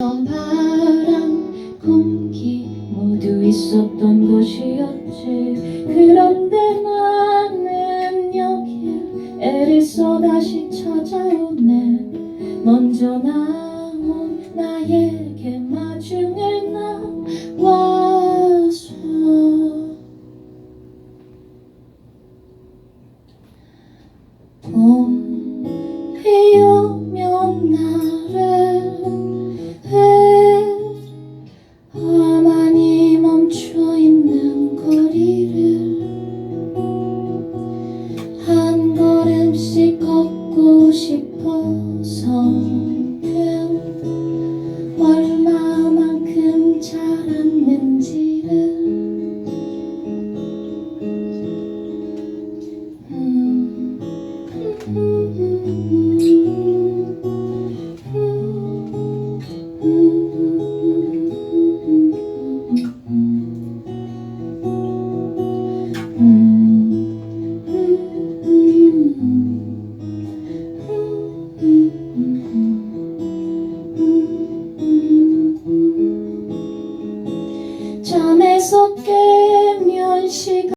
바람, 공기 모두 있었던 곳이었지. 그런데 나는 여길 애를 써 다시 찾아오네. 먼저 나온 나에게 마중을 나와서. 봄 So 잠에서 깨면 시간